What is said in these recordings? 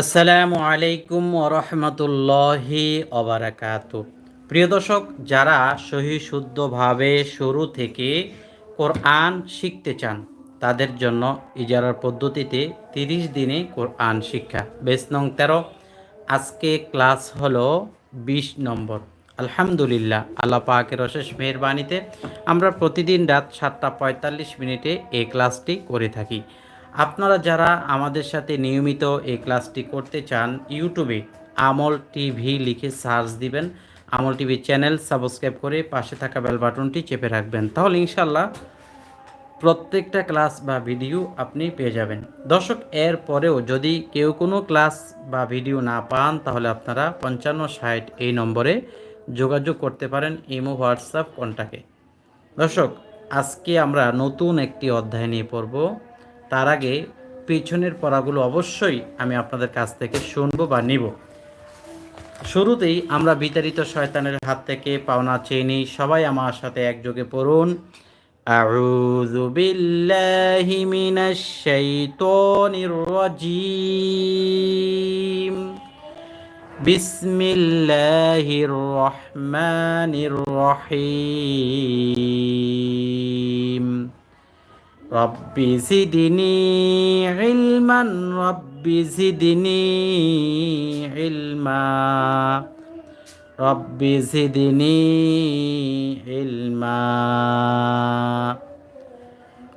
আসসালামু আলাইকুম রহমতুল্লাহি অবরাকাত প্রিয় দর্শক, যারা সহি শুদ্ধভাবে শুরু থেকে কোরআন শিখতে চান, তাদের জন্য ইজারার পদ্ধতিতে তিরিশ দিনে কোরআন শিক্ষা। বেশ নং তেরো। আজকে ক্লাস হলো বিশ নম্বর। আলহামদুলিল্লাহ, আল্লাহ পাকের অশেষ মেহরবানিতে আমরা প্রতিদিন রাত সাতটা পঁয়তাল্লিশ মিনিটে এই ক্লাসটি করে থাকি। আপনারা যারা আমাদের সাথে নিয়মিত এই ক্লাসটি করতে চান, ইউটিউবে আমল টিভি লিখে সার্চ দিবেন, আমল টিভি চ্যানেল সাবস্ক্রাইব করে পাশে থাকা বেল বাটনটি চেপে রাখবেন। তাহলে ইনশাল্লাহ প্রত্যেকটা ক্লাস বা ভিডিও আপনি পেয়ে যাবেন। দর্শক, এর পরেও যদি কেউ কোনো ক্লাস বা ভিডিও না পান, তাহলে আপনারা পঞ্চান্ন ষাট এই নম্বরে যোগাযোগ করতে পারেন ইমো, হোয়াটসঅ্যাপ, কন্টাক্টে। দর্শক, আজকে আমরা নতুন একটি অধ্যায় নিয়ে পড়ব। তার আগে পিছনের পড়াগুলো অবশ্যই আমি আপনাদের কাছ থেকে শুনবো বা নিব শুরুতেই আমরা বিতাড়িত শয়তানের হাত থেকে পাওনা চেয়ে নিই সবাই আমার সাথে একযোগে পড়ুন أعوذ بالله من الشيطان الرجيم بسم الله الرحمن الرحيم رب زدني علما رب زدني علما رب زدني علما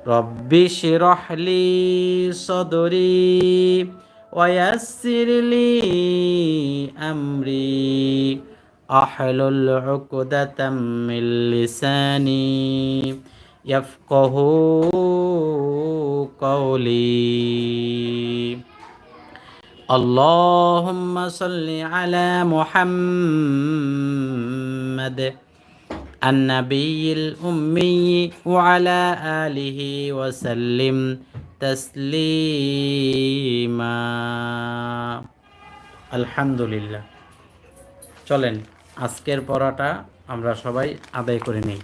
رب اشرح لي صدري ويسر لي أمري أحلل عقدة من لساني يفقه قولي اللهم صل على محمد النبي الأمي وعلى آله وسلم تسليما الحمد لله চলেন আজকের পড়াটা আমরা সবাই আদায় করে নিই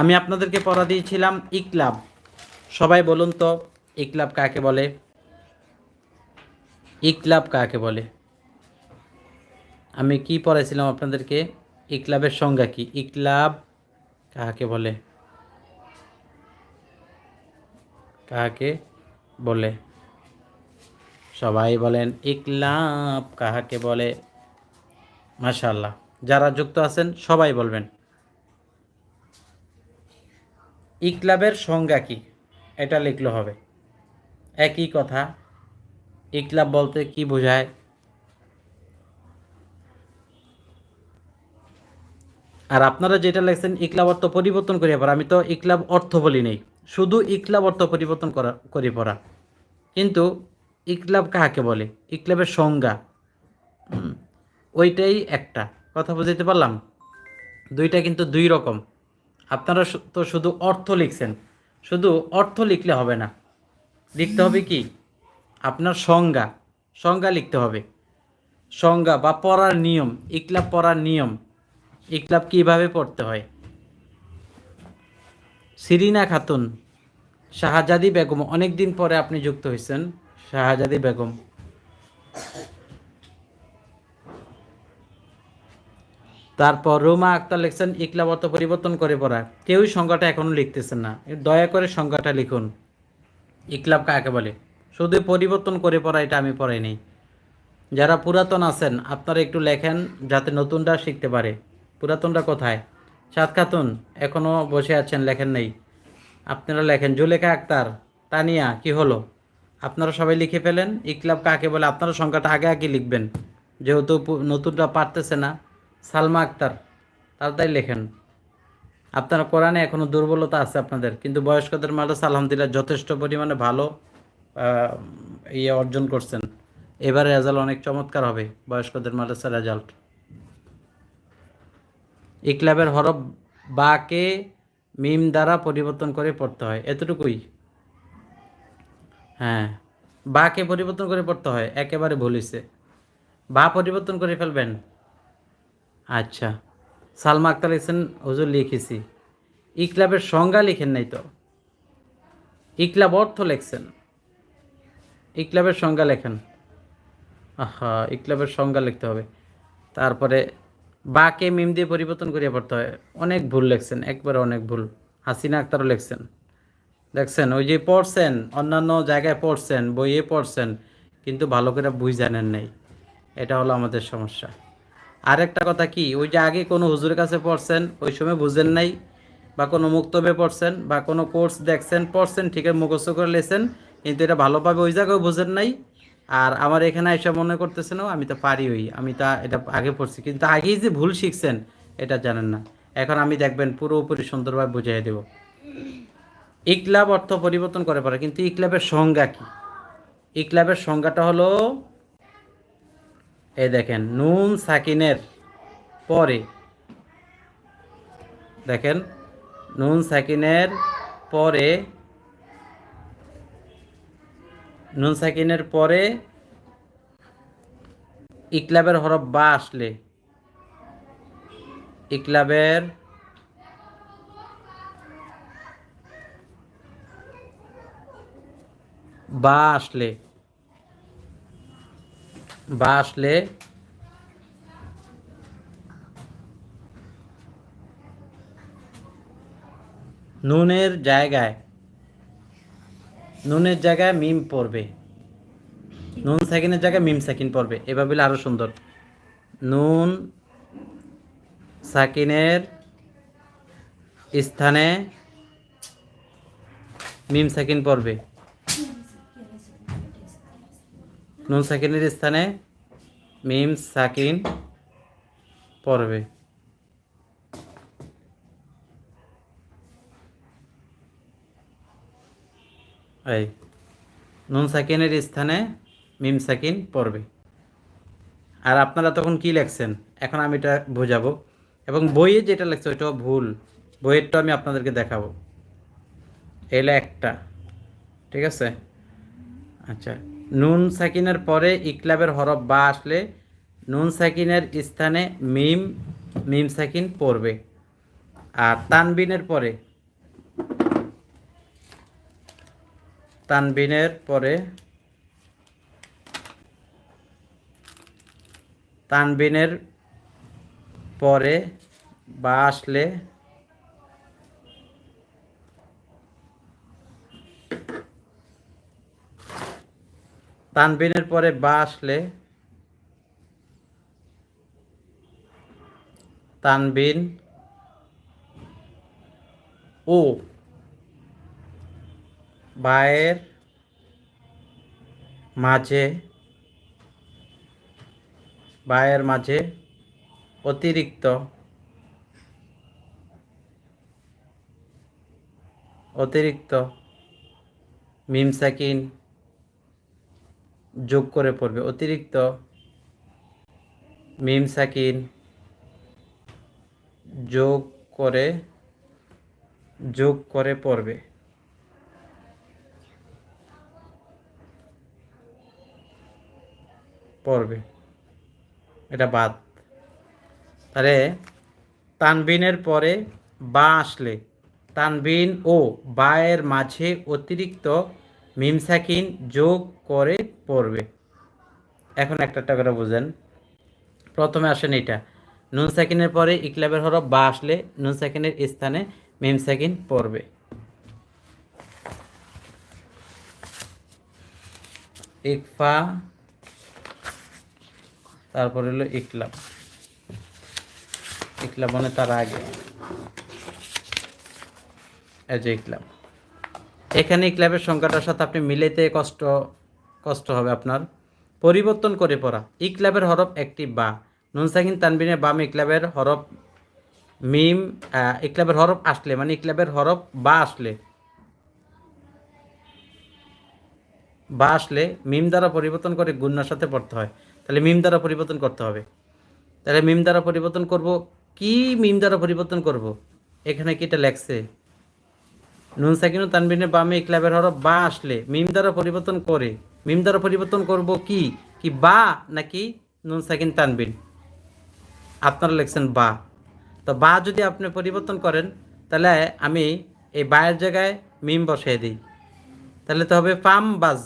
আমি আপনাদেরকে পড়া দিয়েছিলাম ইকলাব। সবাই বলুন তো, ইকলাব কাকে বলে? ইকলাব কাকে বলে? আমি কি পড়াইছিলাম আপনাদেরকে? ইকলাবের সংজ্ঞা কি? ইকলাব কাকে বলে? কাকে বলে? সবাই বলেন, ইকলাব কাহাকে বলে? মাশাল্লাহ যারা যুক্ত আছেন, সবাই বলবেন। ইকলাবের সংজ্ঞা কি? এটা লিখলে হবে। একই কথা। ইকলাব বলতে কি বোঝায়? আর আপনারা যেটা লেখছেন, ইকলাব অর্থ পরিবর্তন করিয়া পড়া। আমি তো ইকলাব অর্থ বলি নেই। শুধু ইকলাব অর্থ পরিবর্তন করা করি পড়া। কিন্তু ইকলাব কাহাকে বলে? ইকলাবের সংজ্ঞা। ওইটাই একটা। কথা বুঝাইতে পারলাম? দুইটা কিন্তু দুই রকম। আপনারা তো শুধু অর্থ লিখছেন। শুধু অর্থ লিখলে হবে না। লিখতে হবে কি? আপনার সংজ্ঞা। সংজ্ঞা লিখতে হবে। সংজ্ঞা বা পড়ার নিয়ম ইকলাব পড়ার নিয়ম। ইকলাব কীভাবে পড়তে হয়? সিরিনা খাতুন, শাহজাদি বেগম অনেক দিন পরে আপনি যুক্ত হয়েছেন, শাহজাদি বেগম। তারপর রুমা আক্তার লিখছেন ইকলাব অর্থ পরিবর্তন করে পড়া। কেউই সংজ্ঞাটা এখনও লিখতেছেন না। দয়া করে সংজ্ঞাটা লিখুন। ইকলাব কাকে বলে? শুধু পরিবর্তন করে পড়া, এটা আমি পড়াই নেই। যারা পুরাতন আছেন, আপনারা একটু লেখেন যাতে নতুনটা শিখতে পারে। পুরাতনটা কোথায়? সাত খাতুন এখনও বসে আছেন, লেখেন নেই। আপনারা লেখেন, জুলেখা আক্তার, তানিয়া, কি হলো? আপনারা সবাই লিখে ফেলেন, ইকলাব কাকে বলে? আপনারা সংখ্যাটা আগে আগে লিখবেন। যেহেতু নতুনটা পারতেছে না সালমা আক্তার, তাড়াতাড়ি লেখেন। আপনারা কোরআনে এখনও দুর্বলতা আছে আপনাদের, কিন্তু বয়স্কদের মাদ্রাসা আলহামদুলিল্লাহ যথেষ্ট পরিমাণে ভালো ইয়ে অর্জন করছেন। এবারে রেজাল্ট অনেক চমৎকার হবে বয়স্কদের মাদ্রাসা রেজাল্ট। ইকলাবের হরফ বাকে মিম দ্বারা পরিবর্তন করে পড়তে হয়, এতটুকুই? হ্যাঁ বাকে পরিবর্তন করে পড়তে হয়, একেবারে ভুলিছে বা পরিবর্তন করে ফেলবেন। আচ্ছা। সালমা আক্তার লিখছেন হুজুর লিখেছি। ইকলাবের সংজ্ঞা লিখেন নাই তো? ইকলাব অর্থ লেখছেন। ইকলাবের সংজ্ঞা লেখেন। আহা, ইকলাবের সংজ্ঞা লিখতে হবে। তারপরে বাকে মিম দিয়ে পরিবর্তন করিয়ে পড়তে হয়। অনেক ভুল লেখছেন একবারে অনেক ভুল। হাসিনা আক্তারও লেখছেন। দেখছেন, ওই যে পড়ছেন, অন্যান্য জায়গায় পড়ছেন, বইয়ে পড়ছেন, কিন্তু ভালো করে বুঝ জানেন নাই। এটা হলো আমাদের সমস্যা। আরেকটা কথা কি, ওই যে আগে কোনো হুজুরের কাছে পড়ছেন, ওই সময় বুঝেন নাই, বা কোনো মুক্তবে পড়ছেন, বা কোনো কোর্স দেখছেন, পড়ছেন ঠিক মুখস্থ করে লেছেন, কিন্তু এটা ভালোভাবে ওই জায়গায় বুঝেন নাই। আর আমার এখানে এসে মনে করতেছেন আমি তো পারি ওই, আমি তা, এটা আগে পড়ছি। কিন্তু আগেই যে ভুল শিখছেন, এটা জানেন না। এখন আমি দেখবেন পুরোপুরি সুন্দরভাবে বুঝিয়ে দেব। ইকলাব অর্থ পরিবর্তন করে পারে কিন্তু ইকলাবের সংজ্ঞা কি? ইকলাবের সংজ্ঞাটা হলো এই দেখেন, নুন সাকিনের পরে, দেখেন, নুন সাকিনের পরে, নুন সাকিনের পরে ইকলাবের হরফ বা আসলে, ইকলাবের বা আসলে। বা আসলে নুনের জায়গায় নুনের জায়গায় মিম পড়বে। নুন সাকিনের জায়গায় মিম সাকিন পড়বে। এভাবে আরও সুন্দর। নুন সাকিনের স্থানে মিম সাকিন পড়বে। নুন সাকিনের স্থানে মিম সাকিন পড়বে। এই, নুন সাকিনের স্থানে মিম সাকিন পড়বে। আর আপনারা তখন কি লেখছেন? এখন আমি এটা বোঝাবো। এবং বইয়ে যেটা লেখছে ওইটাও ভুল। বইয়েরটা আমি আপনাদেরকে দেখাবো। এলে একটা। ঠিক আছে? আচ্ছা। নুন সাকিনের পরে ইকলাবের হরফ বা আসলে নুন সাকিনের স্থানে মিম মিম সাকিন পড়বে। আর তানবিনের পরে তানবিনের পরে তানবিনের পরে বা আসলে তানবিনের পরে বা আসলে তানবিন ও বায়ের মাঝে বায়ের মাঝে অতিরিক্ত অতিরিক্ত মিম সাকিন যোগ করে পড়বে। অতিরিক্ত মিম সাকিন যোগ করে যোগ করে পড়বে। পড়বে। এটা বাদ। তাহলে তানবিনের পরে বা আসলে, তানবিন ও বায়ের মাঝে অতিরিক্ত মিম সাকিন যোগ করে পড়বে। এখন একটা একটা করে বুঝেন। প্রথমে আসেন এটা নুন সাকিনের পরে ইকলাবের হরফ বা আসলে নুন সাকিনের স্থানে মিম সাকিন পড়বে। ইকফা, তারপর হলো ইকলাব। ইকলাব মানে তার আগে। এই যে ইকলাব। এখানে ইকলাবের সংখ্যাটার সাথে আপনি মিলেতে কষ্ট কষ্ট হবে আপনার। পরিবর্তন করে পড়া। ইকলাবের হরফ একটি বা। নুন সাকিন তানবিনের বাম ইকলাবের হরফ মিম ইকলাবের হরফ আসলে মানে ইকলাবের হরফ বা আসলে। বা আসলে মিম দ্বারা পরিবর্তন করে গুন্নার সাথে পড়তে হয়। তাহলে মিম দ্বারা পরিবর্তন করতে হবে। তাহলে মিম দ্বারা পরিবর্তন করব। কি মিম দ্বারা পরিবর্তন করব? এখানে কি এটা লেখছে? নুন সাকিনু তানবিনের বামে ইকলাবের হরফ বা আসলে, মিম দ্বারা পরিবর্তন করে। মিম দ্বারা পরিবর্তন করব কি? কি বা নাকি নুন সাকিন তানবিন? আপনারা লিখছেন বা। তো বা যদি আপনি পরিবর্তন করেন, তাহলে আমি এই বায়ের জায়গায় মিম বসিয়ে দিই। তাহলে তো হবে ফাম বাজ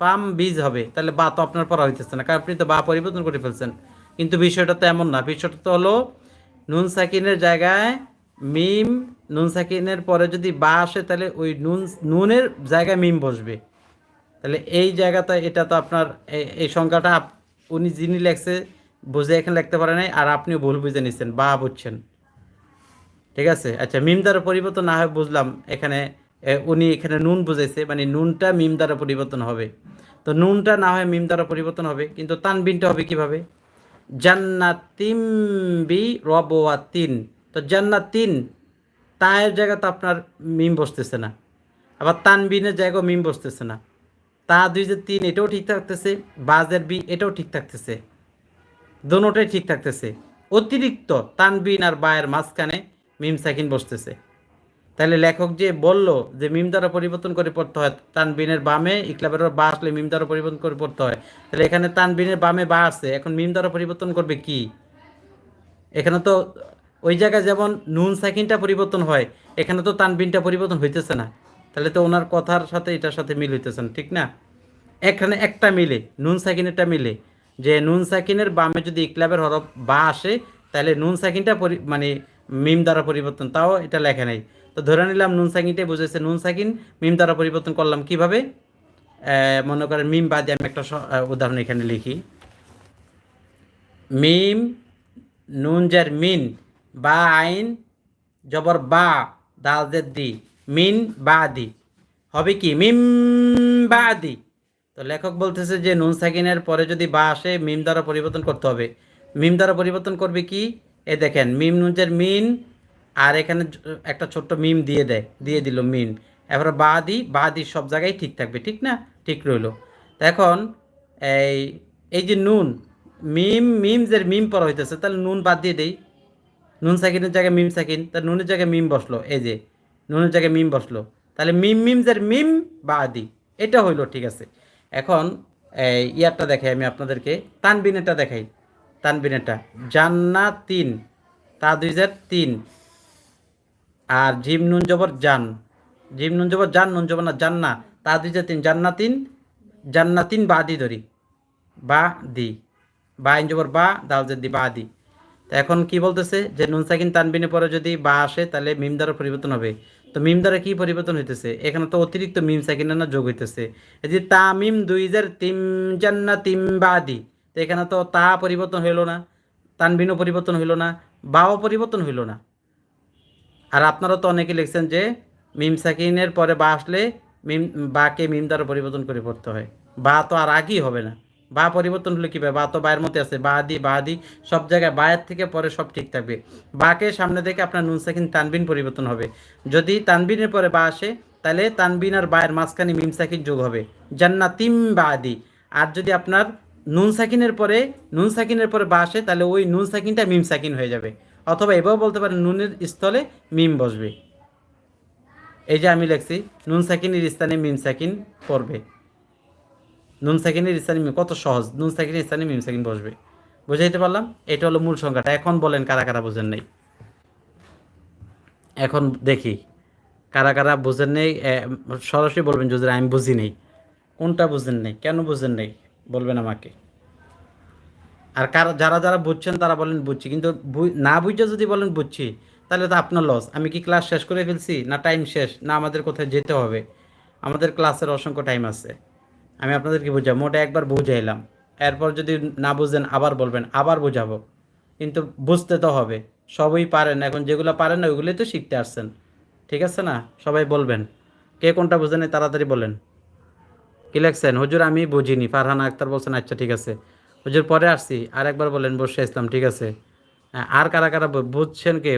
ফাম বীজ হবে। তাহলে বা তো আপনার পড়া হইতেছে না, কারণ আপনি তো বা পরিবর্তন করে ফেলছেন। কিন্তু বিষয়টা তো এমন না, বিষয়টা তো হলো নুন সাকিনের জায়গায় মিম, নুন সাকিনের পরে যদি বা আসে, তাহলে ওই নুন, নুনের জায়গায় মিম বসবে। তাহলে এই জায়গাটা, এটা তো আপনার এই- সংখ্যাটা উনি যিনি লেখছে, বুঝে এখানে লিখতে পারে নাই, আর আপনিও ভুল বুঝে নিচ্ছেন বা বুঝছেন। ঠিক আছে? আচ্ছা মিম দ্বারা পরিবর্তন না হয়, বুঝলাম, এখানে উনি এখানে নুন বুঝেছে মানে নুনটা মিম দ্বারা পরিবর্তন হবে। তো নুনটা না হয় মিম দ্বারা পরিবর্তন হবে, কিন্তু তানবিনটা হবে কীভাবে? জান্নাতিম বি রবাতিন তো জান্নাতিন, তায়ের জায়গাতে আপনার মিম বসতেছে না। আবার তানবিনের জায়গায় মিম বসতেছে না। তা দুই যে তিন এটাও ঠিক থাকতেছে বাজের বি এটাও ঠিক থাকতেছে। দোনোটাই ঠিক থাকতেছে। অতিরিক্ত তানবিন আর বায়ের মাঝখানে মিম সাকিন বসতেছে। তাহলে লেখক যে বলল যে মিম দ্বারা পরিবর্তন করে পড়তে হয়, তানবিনের বামে ইকলাবের বা আসলে মিম দ্বারা পরিবর্তন করে পড়তে হয়। তাহলে এখানে তানবিনের বামে বা আছে, এখন মিম দ্বারা পরিবর্তন করবে কি? এখানে তো ওই জায়গায় যেমন নুন সাকিনটা পরিবর্তন হয়, এখানে তো তানবিনটা পরিবর্তন হইতেছে না। তাহলে তো ওনার কথার সাথে এটার সাথে মিল হইতেছেন ঠিক না? এখানে একটা মিলে, নুন সাকিনেরটা মিলে। যে নুন সাকিনের বামে যদি ইকলাবের হরফ বা আসে, তাহলে নুন সাকিনটা মানে মিম দ্বারা পরিবর্তন, তাও এটা লেখা নেই। তো ধরে নিলাম নুন সাকিনটাই বুঝেছে নুন সাকিন, মিম দ্বারা পরিবর্তন করলাম কীভাবে? মনে করেন মিম বাদে আমি একটা উদাহরণ এখানে লিখি। মিম, নুন জার মিন, বা আইন, জবর বা, দাল দি মিন বা দি হবে কি? মিম বা দি তো লেখক বলতেছে যে নুন সাকিনের পরে যদি বা আসে, মিম দ্বারা পরিবর্তন করতে হবে। মিম দ্বারা পরিবর্তন করবে কি? এ দেখেন, মিম নুনজের মিন, আর এখানে একটা ছোট্ট মিম দিয়ে দেয়, দিয়ে দিল মিন। এবার বা দি বা দি সব জায়গায় ঠিক থাকবে, ঠিক না? ঠিক রইল। তো এখন এই এই যে নুন, মিম মিম যে মিম পড়া হইতেছে, তাহলে নুন বাদ দিয়ে দেই। নুন সাকিনের জায়গায় মিম সাকিন তার নুনের জায়গায় মিম বসল, এই যে। নুনের জায়গায় মিম বসল। তাহলে মিম মিম যার মিম, বা আদি। এটা হইল, ঠিক আছে। এখন ইয়ারটা দেখাই আমি আপনাদেরকে। তানবিনেরটা দেখাই। তানবিনেরটা। জান্না তিন তা দুই হাজার তিন আর জিম নুন জবর জান। জিম নুন জবর জান, নুন জবর না, জান্না। তা দুই হাজার তিন জান্না তিন জান্না তিন বা দি ধরি। বা দি। বা আইন জবর বা, দাল দি, বা দি তো এখন কি বলতেছে? যে নুন সাকিন তানবিনে পরে যদি বা আসে, তাহলে মিম দ্বারা পরিবর্তন হবে। তো মিম দ্বারা কি পরিবর্তন হইতেছে? এখানে তো অতিরিক্ত মিম সাকিন না যোগ হইতেছে। এই যে তা মিম দুই হাজার তিম জান্না তিম বাদি, তো এখানে তো তা পরিবর্তন হইল না, তানবিনও পরিবর্তন হইল না, বাও পরিবর্তন হইল না। আর আপনারা তো অনেকে লিখছেন যে মিম সাকিনের পরে বা আসলে মিম, বাকে মিম দ্বারা পরিবর্তন করে পড়তে হয়। বা তো আর আগেই হবে না। বা পরিবর্তন হলে কী বা তো বায়ের মধ্যে আছে, বা দি সব জায়গায় বায়ের থেকে পরে সব ঠিক থাকবে। বাকে সামনে দেখে আপনার নুন সাকিন তানবিন পরিবর্তন হবে। যদি তানবিনের পরে বা আসে, তাহলে তানবিন আর বায়ের মাঝখানে মিম সাকিন যোগ হবে। জান্নাতিম বা আদি। আর যদি আপনার নুন সাকিনের পরে, নুন সাকিনের পরে বা আসে, তাহলে ওই নুন সাকিনটা মিম সাকিন হয়ে যাবে। অথবা এভাবেও বলতে পারেন নুনের স্থলে মিম বসবে। এই যে আমি লিখছি, নুন সাকিনের স্থানে মিম সাকিন পড়বে। নুন সাকিনের স্থানে মিম, কত সহজ। নুন সাকিনের স্থানে মিম, সাকিন বসবে। বুঝাইতে পারলাম? এটা হলো মূল সংখ্যাটা। এখন বলেন কারা কারা বোঝেন নাই। এখন দেখি, কারা কারা বুঝেন নেই। সরাসরি বলবেন, যদি আমি বুঝি নেই। কোনটা বুঝেন নেই? কেন বুঝেন নেই? বলবেন আমাকে। আর কারা, যারা যারা বুঝছেন, তারা বলেন বুঝছি। কিন্তু না বুঝে যদি বলেন বুঝছি, তাহলে তো আপনার লস আমি কি ক্লাস শেষ করে ফেলছি? না টাইম শেষ? না আমাদের কোথায় যেতে হবে? আমাদের ক্লাসের অসংখ্য টাইম আছে। আমি আপনাদেরকে বুঝাবো মোটা একবার বুঝাইলাম। এরপর যদি না বুঝেন আবার বলবেন আবার বোঝাবো। কিন্তু বুঝতে তো হবে সবই পারেন এখন যেগুলো পারেন না ওইগুলোই তো শিখতে আসছেন। ঠিক আছে না? সবাই বলবেন। কে কোনটা বুঝেন তাড়াতাড়ি বলেন। কি লেখছেন? হুজুর আমি বুঝিনি। ফারহানা আক্তার বলছেন আচ্ছা ঠিক আছে। হুজুর পরে আসছি। আর একবার বলেন বসে ইসলাম ঠিক আছে। হ্যাঁ, আর কারা কারা বুঝছেন কে?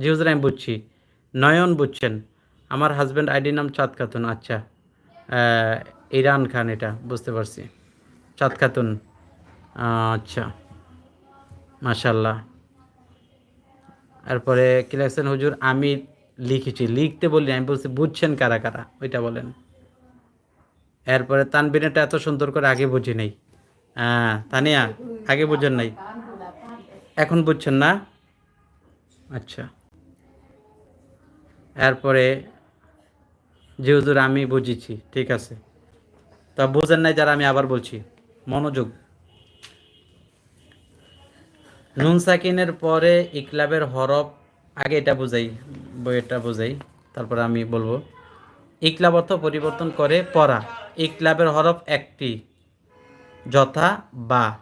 জি হুজুর আমি বুঝছি। নয়ন বুঝছেন। আমার হাজব্যান্ড আইডি নাম চাঁদ খাতুন আচ্ছা। ইরান খান এটা, বুঝতে পারছি। চাঁদ খাতুন। আচ্ছা মাশাল্লাহ এরপরে কি লেখছেন? হুজুর, আমি লিখেছি। লিখতে বলি আমি বলছি, বুঝছেন কারা কারা? ওইটা বলেন। এরপরে তানবিনেটা এত সুন্দর করে আগে বুঝি নেই। হ্যাঁ তানিয়া, আগে বুঝেন নাই। এখন বুঝছেন না? আচ্ছা। এরপরে যে হুজুর, আমি বুঝেছি, ঠিক আছে। তা বুঝেন নাই যারা আমি আবার বলছি। মনোযোগ। নুন সাকিনের পরে ইকলাবের হরফ, আগে এটা বুঝাই বইটা বুঝাই, তারপরে আমি বলব। ইকলাব অর্থ পরিবর্তন করে পড়া। ইকলাবের হরফ একটি। যথা বা।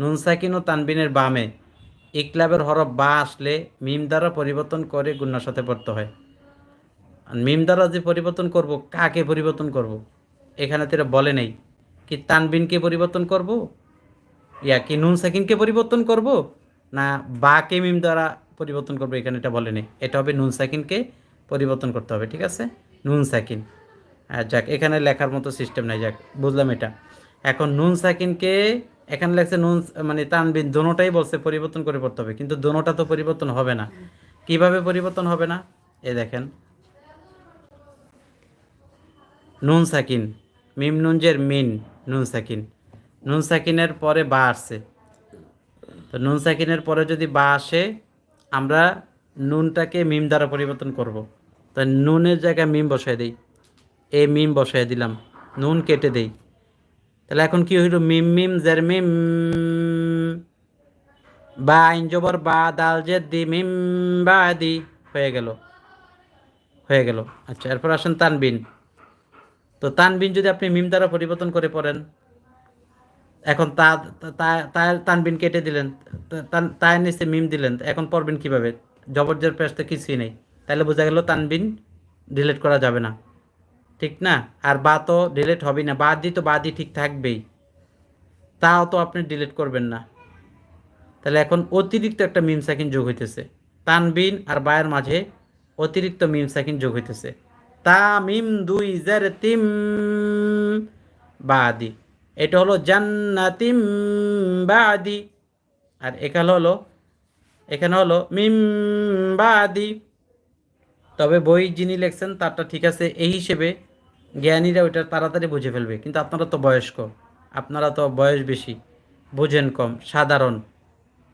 নুন সাকিন ও তানবিনের বামে। ইকলাবের হরফ বা আসলে মিম দ্বারা পরিবর্তন করে গুন্নার সাথে পড়তে হয়। মিম দ্বারা যে পরিবর্তন করব, কাকে পরিবর্তন করব? এখানে তো এটা বলে নেই কি তানবিনকে পরিবর্তন করব? ইয়া কি নুন সাকিনকে পরিবর্তন করব? না, বাকে মিম দ্বারা পরিবর্তন করব, এখানে এটা বলে নেই। এটা হবে নুন সাকিনকে পরিবর্তন করতে হবে, ঠিক আছে? নুন সাকিন। যাক, এখানে লেখার মতো সিস্টেম নাই, যাক, বুঝলাম এটা। এখন নুন সাকিনকে, এখানে লেখছে নুন মানে তানবিন দোনোটাই বলছে পরিবর্তন করে পড়তে হবে, কিন্তু দোনোটা তো পরিবর্তন হবে না। কীভাবে পরিবর্তন হবে না? এ দেখেন। নুন সাকিন। মিম নুনজের মিন, নুন সাকিন। নুন সাকিনের পরে বা আসছে। তো নুন সাকিনের পরে যদি বা আসে, আমরা নুনটাকে মিম দ্বারা পরিবর্তন করব। তো নুনের জায়গায় মিম বসায় দিই। এ মিম বসায় দিলাম। নুন কেটে দেই। তাহলে এখন কি হইল? মিম মিম, জের মিম। বা আইন জবর, বা দাল জের দি, মিম বা দি। হয়ে গেল। হয়ে গেল। আচ্ছা এরপর আসেন তানবিন। তো তানবিন যদি আপনি মিম দ্বারা পরিবর্তন করে পড়েন, এখন তা তানবিন কেটে দিলেন, তা- তার নিচে মিম দিলেন, এখন পড়বেন কীভাবে? জবরজের পেশ তো কিছুই নেই। তাহলে বোঝা গেল তানবিন ডিলেট করা যাবে না। ঠিক না? আর বা তো ডিলেট হবে না। বাদ দি তো বা দি ঠিক থাকবেই। তাও তো আপনি ডিলিট করবেন না। তাহলে এখন অতিরিক্ত একটা মিম সাকিন যোগ হইতেছে। তানবিন আর বায়ের মাঝে অতিরিক্ত মিম সাকিন যোগ হইতেছে। তা মিম দুই জার তিম বাদি। এটা হলো জান্নাতিম বাদি। আর এখানে হলো এখানে হলো মিম বাদি। তবে বই যিনি লিখছেন, তারটা ঠিক আছে, এই হিসেবে জ্ঞানীরা ওইটা তাড়াতাড়ি বুঝে ফেলবে। কিন্তু আপনারা তো বয়স্ক, আপনারা তো বয়স বেশি, বুঝেন কম, সাধারণ।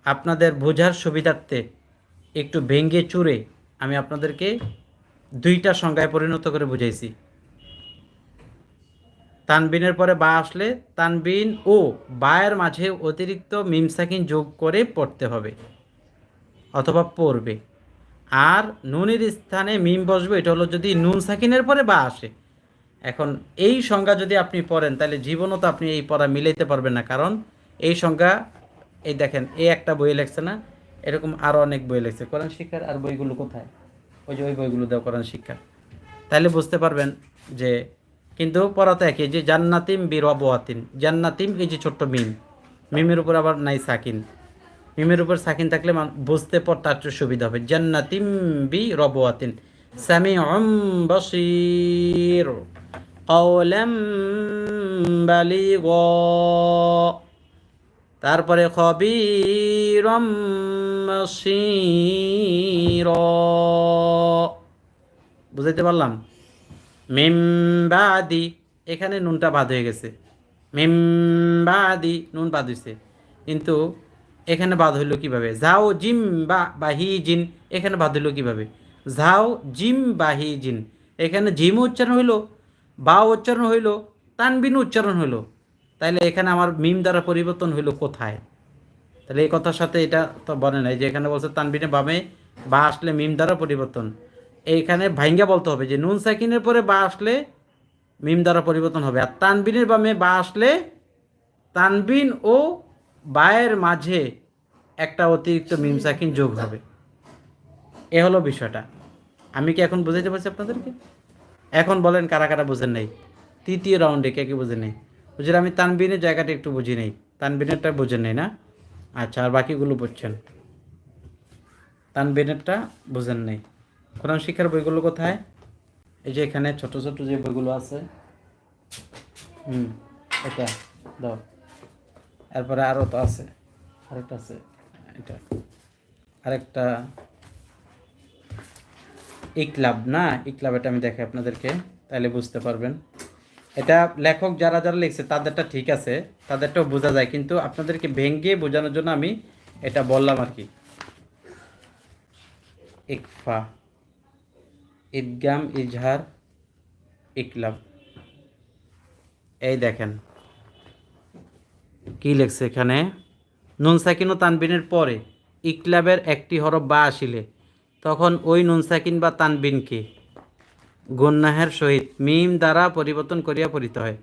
আপনাদের বোঝার সুবিধার্থে একটু ভেঙ্গে চুরে আমি আপনাদেরকে দুইটা সংজ্ঞায় পরিণত করে বুঝাইছি। তানবিনের পরে বা আসলে তানবিন ও বায়ের মাঝে অতিরিক্ত মিমসাকিন যোগ করে পড়তে হবে অথবা পড়বে। আর নুনের স্থানে মিম বসবে, এটা হলো যদি নুন সাকিনের পরে বা আসে। এখন এই সংজ্ঞা যদি আপনি পড়েন, তাহলে জীবনও তো আপনি এই পড়া মিলাইতে পারবেন না, কারণ এই সংজ্ঞা, এই দেখেন এই একটা বই লেখছে না, এরকম আরও অনেক বই লেখছে। কোরআন শিক্ষার আর বইগুলো কোথায়? ওই যে ওই বইগুলো দেওয়া কোরআন শিক্ষা। তাহলে বুঝতে পারবেন যে কিন্তু পড়াতে একই, যে জান্নাতিম বি রবাতিন জান্নাতিম এই যে ছোট্ট মিম, মিমের উপর আবার নাই সাকিন। মিমের উপর সাকিন থাকলে বুঝতে পড়তে একটু সুবিধা হবে। জান্নাতিম বি রবাতিন সামি অম বসির কওলাম বালিগ। তারপরে খবিরম বসির বুঝাইতে পারলাম? মেমবাদি এখানে নুনটা বাদ হয়ে গেছে। মেমবাদি নুন বাদ হয়েছে কিন্তু এখানে বাদ হইল কীভাবে? যাও জিম বা বাহি জিন, এখানে বাদ হইল কীভাবে? যাও জিম বাহি জিন, এখানে জিম উচ্চারণ হইল বা উচ্চারণ হইল, তানবিন উচ্চারণ হইল। তাইলে এখানে আমার মিম দ্বারা পরিবর্তন হইল কোথায়? তাহলে এই কথার সাথে এটা তো বলে নাই যে এখানে বলছে তানবিনে বামে বা আসলে মিম দ্বারা পরিবর্তন। এইখানে ভাইঙ্গা বলতে হবে যে নুন সাকিনের পরে বা আসলে মিম দ্বারা পরিবর্তন হবে। আর তানবিনের বামে বা আসলে তানবিন ও বায়ের মাঝে একটা অতিরিক্ত মিম সাকিন যোগ হবে। এ হলো বিষয়টা। আমি কি এখন বুঝাইতে পারছি আপনাদেরকে? এখন বলেন কারা কারা বুঝেন নাই। তৃতীয় রাউন্ডে কে কে বুঝেন নেই? বুঝলেন আমি তানবিনের জায়গাটা একটু বুঝি নেই। তানবিনেরটা বুঝেন নেই না? আচ্ছা আর বাকিগুলো বুঝছেন। তানবিনেরটা বুঝেন নাই। কোরআন শিক্ষার বইগুলো কোথায়? এই যে এখানে ছোট ছোট যে বইগুলো আছে। হুম, এটা, দাও। এরপরে আরও তো আছে। আরেকটা আছে, এটা। আরেকটা। ইকলাব না? ইকলাব এটা আমি দেখাই আপনাদেরকে তাহলে বুঝতে পারবেন। এটা লেখক যারা যারা লিখছে, তাদেরটা ঠিক আছে, তাদেরটাও বোঝা যায়, কিন্তু আপনাদেরকে ভেঙ্গে বোঝানোর জন্য আমি এটা বললাম আর কি। ইকফা ঈদগাম ইজহার, ইকলাব। এই দেখেন, কি লেখছে এখানে? নুন সাকিন ও তানবিনের পরে ইকলাবের একটি হরফ বা আসিলে, তখন ওই নুন সাকিন বা তানবিনকে গুন্নাহের সহিত মিম দ্বারা পরিবর্তন করিয়া পড়িতে হয়।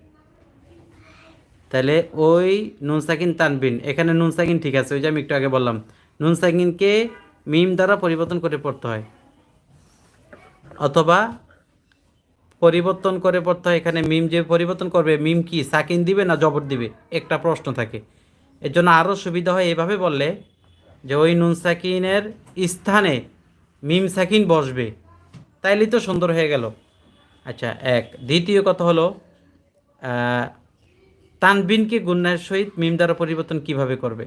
তাহলে ওই নুন সাকিন তানবিন, এখানে নুন সাকিন ঠিক আছে, ওই যে আমি একটু আগে বললাম। নুন সাকিনকে মিম দ্বারা পরিবর্তন করে পড়তে হয়। অথবা পরিবর্তন করে পড়তে হয়, এখানে মিম যে পরিবর্তন করবে, মিম কি, সাকিন দিবে না জবর দিবে? একটা প্রশ্ন থাকে। এর জন্য আরও সুবিধা হয় এভাবে বললে যে ওই নুন সাকিনের স্থানে মিম সাকিন বসবে। তাইলেই তো সুন্দর হয়ে গেল। আচ্ছা এক। দ্বিতীয় কথা হলো তানবিনকে গুন্নার সহিত মিম দ্বারা পরিবর্তন কীভাবে করবে?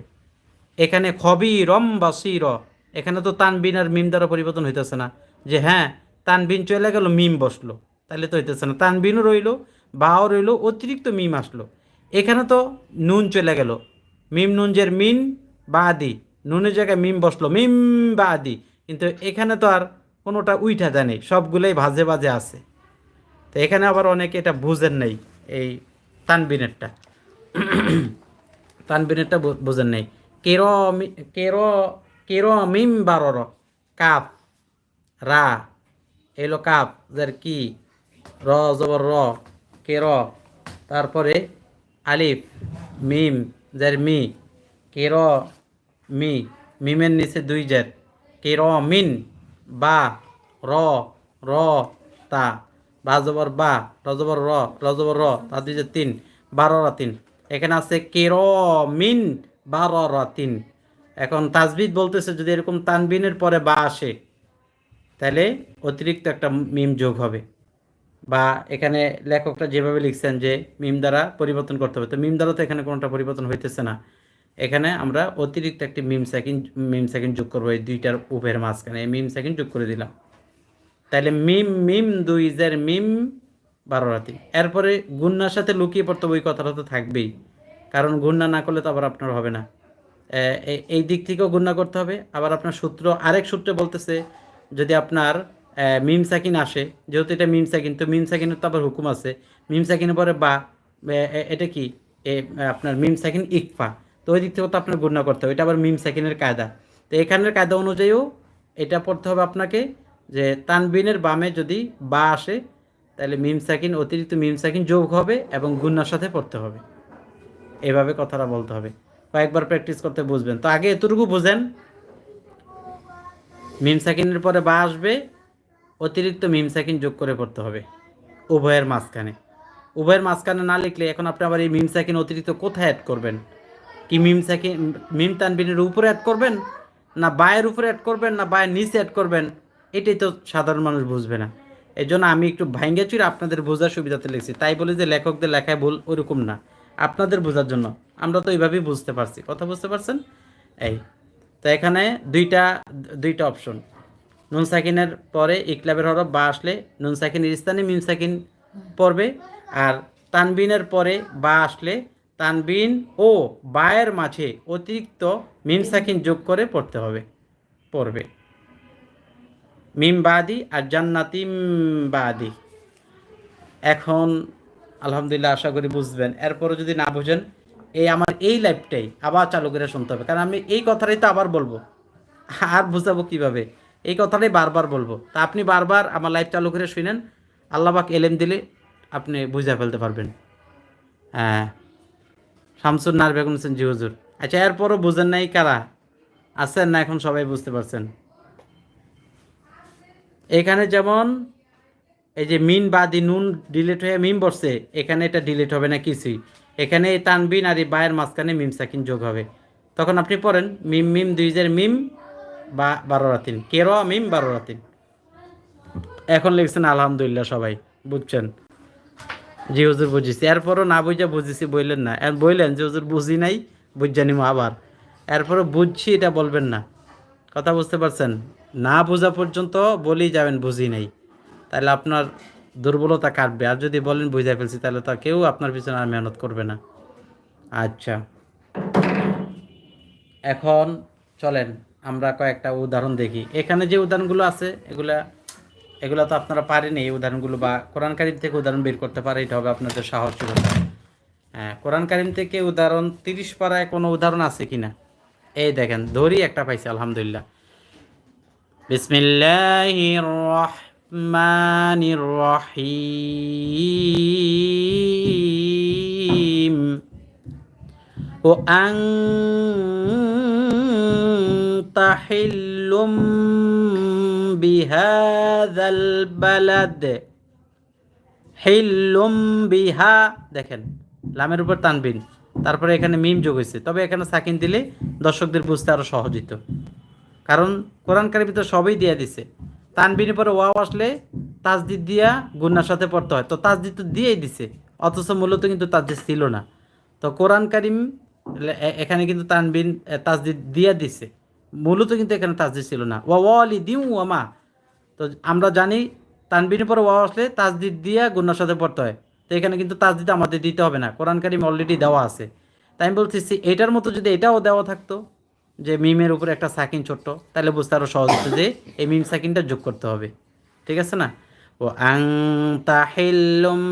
এখানে খবি রম বা সির। এখানে তো তানবিন আর মিম দ্বারা পরিবর্তন হইতেছে না। যে হ্যাঁ তানবিন চলে গেল, মিম বসল। তাহলে তো হইতেছে না। তানবিনও রইল, বাও রইল, অতিরিক্ত মিম আসলো। এখানে তো নুন চলে গেল। মিম নুনজের মিন বা আদি। নুনের জায়গায় মিম বসল, মিম বা আদি। কিন্তু এখানে তো আর কোনোটা উইঠা জানে সবগুলোই ভাজে ভাজে আছে। তো এখানে আবার অনেকে এটা বুঝেন নাই, এই তানবিনেরটা। তানবিনেরটা বুঝেন নাই। কের কের কের মিম বারর কাপ রা, এলো কাপ যার কি, র, জবর র, কের, তারপরে আলিফ, মিম যার মি, কের, মি, মিমের নিচে দুই জের কের মিন বা, র র, তা। বা জবর বা রজবর র রজবর র, তা দুই তিন। বারো রা তিন। এখানে আছে কের মিন বারো রা, তিন। এখন তাজবিদ বলতেছে যদি এরকম তানবিনের পরে বা আসে, তাহলে অতিরিক্ত একটা মিম যোগ হবে। বা এখানে লেখকটা যেভাবে লিখছেন যে মিম দ্বারা পরিবর্তন করতে হবে। তো মিম দ্বারা তো এখানে কোনোটা পরিবর্তন হইতেছে না। এখানে আমরা অতিরিক্ত একটি মিম সেকেন্ড মিম সেকেন্ড যোগ করব এই দুইটার উভয়ের মাঝখানে। মিম সেকেন্ড যোগ করে দিলাম। তাহলে মিম মিম দুই, জের মিম বারো রাতি। এরপরে গুন্নার সাথে লুকিয়ে পড়তে ওই কথাটা তো থাকবেই। কারণ গুন্না না করলে তো আবার আপনার হবে না। এই দিক থেকেও গুন্না করতে হবে। আবার আপনার সূত্র আরেক সূত্রে বলতেছে, যদি আপনার মিম সাকিন আসে, যেহেতু এটা মিম সাকিন তো মিম সাকিনের তো আবার হুকুম আছে। মিম সাকিনের পরে বা এটা কি? আপনার মিম সাকিন ইকফা। তো ওই দিক থেকেও তো আপনার গুণনা করতে হবে। এটা আবার মিম সাকিনের কায়দা। তো এখানের কায়দা অনুযায়ীও এটা পড়তে হবে আপনাকে যে তানবিনের বামে যদি বা আসে, তাহলে মিম সাকিন অতিরিক্ত মিম সাকিন যোগ হবে এবং গুন্নার সাথে পড়তে হবে। এভাবে কথাটা বলতে হবে। কয়েকবার প্র্যাকটিস করতে বুঝবেন। তো আগে এতটুকু বুঝেন। মিম সাকিনের পরে বা আসবে, অতিরিক্ত মিম সাকিন যোগ করে পড়তে হবে উভয়ের মাঝখানে। উভয়ের মাঝখানে না লিখলে এখন আপনি আবার এই মিম সাকিন অতিরিক্ত কোথায় অ্যাড করবেন? কি মিম সাকিন মিম তানবিনের উপরে অ্যাড করবেন, না বায়ের উপরে অ্যাড করবেন, না বায়ের নিচে অ্যাড করবেন, এটাই তো সাধারণ মানুষ বুঝবে না। এই জন্য আমি একটু ভাঙ্গে চুরি আপনাদের বোঝার সুবিধাতে লিখছি। তাই বলে যে লেখকদের লেখায় ভুল ওরকম না। আপনাদের বোঝার জন্য। আমরা তো এইভাবেই বুঝতে পারছি। কথা বুঝতে পারছেন? এই। তো এখানে দুইটা দুইটা অপশন নুন সাকিনের পরে ইকলাবের হরফ বা আসলে নুন সাকিনের স্থানে মিম সাকিন পড়বে। আর তানবিনের পরে বা আসলে তানবিন ও বায়ের মাঝে অতিরিক্ত মিম সাকিন যোগ করে পড়তে হবে, পড়বে। মিম বাদি আর জান্নাতিম বাদি এখন আলহামদুলিল্লাহ আশা করি বুঝবেন। এরপরে যদি না বুঝেন, এই আমার এই লাইফটাই আবার চালু করে শুনতে হবে। কারণ আমি এই কথাটাই তো আবার বলব। আর বুঝাবো কীভাবে? এই কথাটাই বারবার বলব। তা আপনি বারবার আমার লাইফ চালু করে শুনেন আল্লাহবাক এলেম দিলে আপনি বুঝে ফেলতে পারবেন। হ্যাঁ। শামসুর নার বেগম হোসেন জি হুজুর। আচ্ছা এরপরও বুঝেন নাই কারা? আছেন না এখন সবাই বুঝতে পারছেন। এখানে যেমন এই যে মিন বাদি নুন ডিলিট হয়ে মিম বসছে, এখানে এটা ডিলিট হবে না কিছুই। এখানে এই তানবিন আর এই বায়ের মাঝখানে মিম সাকিন যোগ হবে। তখন আপনি পড়েন, মিম মিম, দুই হাজার মিম, বা, বারো রাতিন। কেরো মিম, বারো রাতিন। এখন লিখছেন, আলহামদুলিল্লাহ সবাই। বুঝছেন? জি হুজুর বুঝেছি। এরপরও না বুঝে বুঝেছি বললেন না। বললেন যে হুজুর বুঝি নাই বুঝজানি আবার। এরপরও বুঝছি, এটা বলবেন না। কথা বুঝতে পারছেন? না বোঝা পর্যন্ত বলেই যাবেন, বুঝি নাই। তাহলে আপনার দুর্বলতা কাটবে। আর যদি বলেন বুঝে ফেলছি তাহলে তো কেউ আপনার পিছনে আর মেহনত করবে না। আচ্ছা। এখন চলেন, আমরা কয়েকটা উদাহরণ দেখি। এখানে যে উদাহরণগুলো আছে, এগুলা এগুলো তো আপনারা পারেন এই উদাহরণগুলো বা কোরআন কারিম থেকে উদাহরণ বের করতে পারে, এটা হবে আপনাদের সাহসিকতা হ্যাঁ কোরআন কারিম থেকে উদাহরণ তিরিশ পাড়ায় কোনো উদাহরণ আছে কি না এই দেখেন, ধরি একটা পাইছি, আলহামদুলিল্লাহ। বিসমিল্লাহির রহমানির রহিম। وأنت حل بهذا البلد হিল্লুম বিহা দেখেন লামের উপর তানবিন তারপরে এখানে মিম যোগ হয়েছে তবে এখানে সাকিন দিলে দর্শকদের বুঝতে আরো সহজ হতো কারণ কোরআন কারিমে তো সবই দিয়ে দিছে তানবিনের পরে ওয়াও আসলে তাজদিদ দিয়া গুন্নার সাথে পড়তে হয় তো তাজদিদ তো দিয়েই দিছে অথচ মূলত কিন্তু তাজদিদ ছিল না তো কোরআন কারিম এ- এখানে কিন্তু তানবিন এ, তাজদিদ দিয়া দিছে মূলত কিন্তু এখানে তাজদিদ ছিল না। ওয়া ওয়ালি দিউ ওয়ামা তো আমরা জানি তানবিনের পরে ওয়াও আসলে তাজদিদ দিয়া গুন্নার সাথে পড়তে হয়। তো এখানে কিন্তু তাজদিদ আমাদের দিতে হবে না। কোরআন কারিম অলরেডি দেওয়া আছে। তাই আমি বলতেছি, এটার মতো যদি এটাও দেওয়া থাকতো, যে মিমের উপরে একটা সাকিন ছোট্ট, তাহলে বুঝতে আরও সহজ হতো যে এই মিম সাকিনটা যোগ করতে হবে। ঠিক আছে না? ও আং তাহিল্লুম